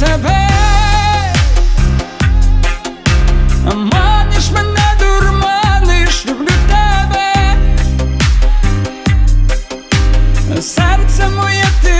тебе, маниш мене, дурманиш, люблю тебе, серце моє ти.